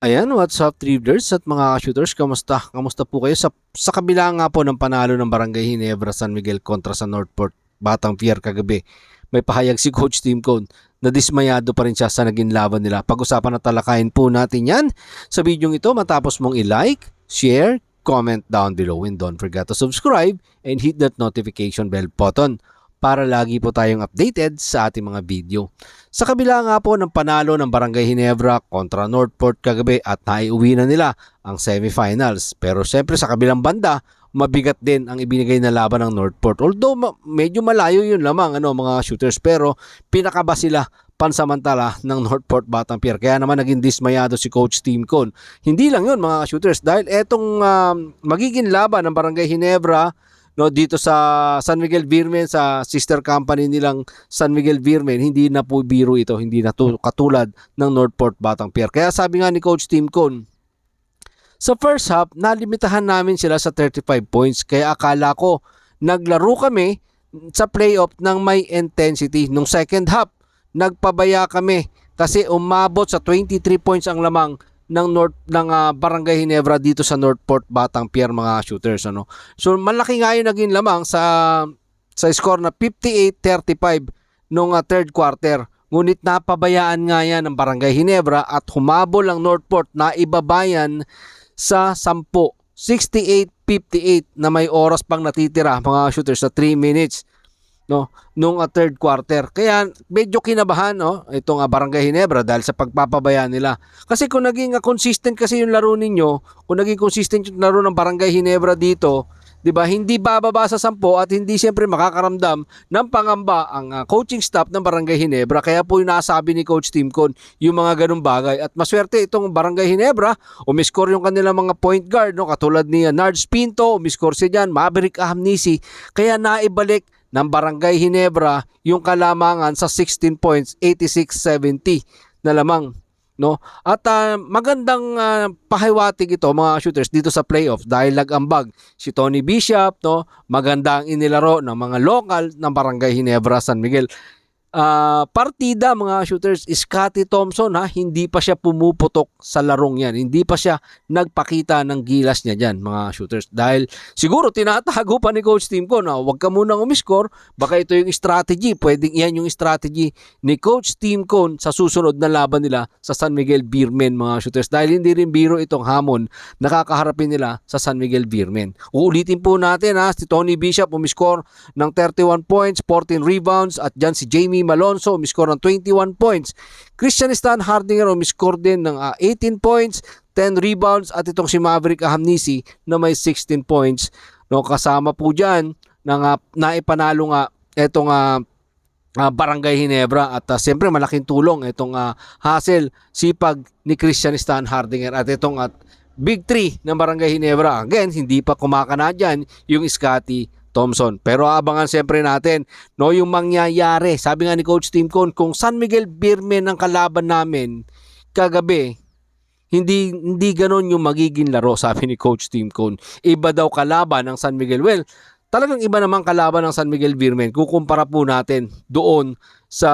Ayan, what's up Dribblers at mga shooters, kamusta? Kamusta po kayo? Sa, sa kabila nga po ng panalo ng Barangay Hinebra San Miguel kontra sa Northport Batang Pier kagabi, may pahayag si Coach Tim Cone na dismayado pa rin siya sa naging laban nila. Pag-usapan at talakayin po natin yan sa video ito matapos mong i-like, share, comment down below and don't forget to subscribe and hit that notification bell button para lagi po tayong updated sa ating mga video. Sa kabila nga po ng panalo ng Barangay Hinebra kontra Northport kagabi at naiuwi na nila ang semifinals. Pero syempre sa kabilang banda, mabigat din ang ibinigay na laban ng Northport. Although ma- medyo malayo yun lamang ano, mga shooters pero pinakaba sila pansamantala ng Northport Batang Pier. Kaya naman naging dismayado si Coach Team Con. Hindi lang yun mga shooters dahil etong um, magiging laban ng Barangay Hinebra no dito sa San Miguel Virmen sa sister company nilang San Miguel Virmen hindi na po biro ito hindi na to, katulad ng Northport Batang Pier. Kaya sabi nga ni Coach Tim Con sa first half nalimitahan namin sila sa 35 points. Kaya akala ko naglaro kami sa playoff ng may intensity. Nung second half nagpabaya kami kasi umabot sa 23 points ang lamang ng North ng ah, Barangay Hinebra dito sa Northport Batang Pier mga shooters ano. So malaki nga yung naging lamang sa sa score na 58-35 nung ah, third quarter. Ngunit napabayaan nga yan ng Barangay Hinebra at humabol ang Northport na ibabayan sa 10. 68-58 na may oras pang natitira mga shooters sa 3 minutes no nung uh, third quarter. Kaya medyo kinabahan no itong uh, Barangay Hinebra dahil sa pagpapabaya nila. Kasi kung naging uh, consistent kasi yung laro ninyo, kung naging consistent yung laro ng Barangay Hinebra dito, 'di ba? Hindi bababa sa 10 at hindi siyempre makakaramdam ng pangamba ang uh, coaching staff ng Barangay Hinebra. Kaya po yung nasabi ni Coach Tim Con yung mga ganung bagay at maswerte itong Barangay Hinebra, umiscore yung kanilang mga point guard no katulad ni uh, Nards Pinto, umiscore siya diyan, Maverick Ahamnisi. Kaya naibalik ng Barangay Hinebra yung kalamangan sa 16 points 86-70 na lamang no? At ah, magandang uh, pahiwatig ito mga shooters dito sa playoff dahil nag-ambag si Tony Bishop no? Maganda ang inilaro ng mga local ng Barangay Hinebra San Miguel Ah, partida mga shooters Scotty Thompson ha? Hindi pa siya pumuputok sa larong yan. Hindi pa siya nagpakita ng gilas niya diyan mga shooters. Dahil siguro tinatago pa ni coach team ko na wag ka munang umiscore baka ito yung strategy. Pwedeng yan yung strategy ni coach team ko sa susunod na laban nila sa San Miguel Beermen mga shooters. Dahil hindi rin biro itong hamon. Nakakaharapin nila sa San Miguel Beermen. Uulitin po natin ha? Si Tony Bishop umiscore ng 31 points 14 rebounds at dyan si Jamie Malonzo umiscore ng 21 points. Christian Stan Hardinger umiscore din ng ah, 18 points, 10 rebounds at itong si Maverick Ahamnisi na may 16 points. No, kasama po diyan ng uh, naipanalo nga itong ah, ah, Barangay Hinebra at uh, siyempre malaking tulong itong uh, hassle sipag ni Christian Stan Hardinger at itong at Big 3 ng Barangay Hinebra. Again, hindi pa kumakana dyan yung Scotty Thompson. Pero abangan siyempre natin no yung mangyayari. Sabi nga ni Coach Tim Con, kung San Miguel Beermen ang kalaban namin kagabi, hindi hindi ganoon yung magiging laro sabi ni Coach Tim Con. Iba daw kalaban ng San Miguel. Well, talagang iba naman kalaban ng San Miguel Beermen. Kukumpara po natin doon sa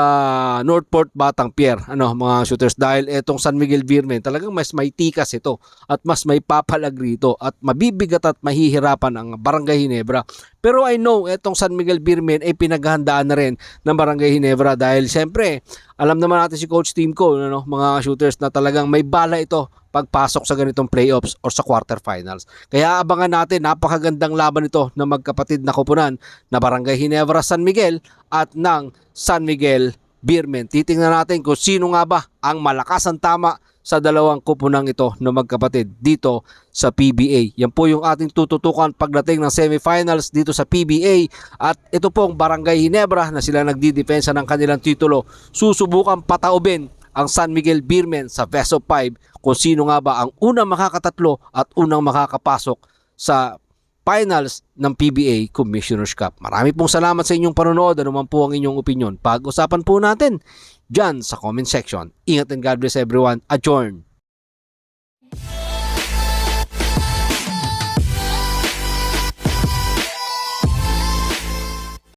Northport Batang Pier, ano mga shooters dahil etong San Miguel Beermen talagang mas may tikas ito at mas may papalag rito at mabibigat at mahihirapan ang Barangay Hinebra. Pero I know etong San Miguel Beermen ay pinaghahandaan na rin ng Barangay Hinebra dahil siyempre alam naman natin si Coach Team ko ano, mga shooters na talagang may bala ito pagpasok sa ganitong playoffs or sa quarterfinals. Kaya abangan natin napakagandang laban ito ng magkapatid na kupunan na Barangay Hinebra San Miguel at ng San Miguel Beermen. Titingnan natin kung sino nga ba ang malakas ang tama sa dalawang kupunang ito na magkapatid dito sa PBA. Yan po yung ating tututukan pagdating ng semifinals dito sa PBA at ito pong Barangay Hinebra na sila nagdidepensa ng kanilang titulo. Susubukan pataubin ang San Miguel Beermen sa Best of 5 kung sino nga ba ang unang makakatatlo at unang makakapasok sa finals ng PBA Commissioner's Cup. Marami pong salamat sa inyong panonood. Ano man po ang inyong opinion. Pag-usapan po natin dyan sa comment section. Ingat and God bless everyone. Adjourn!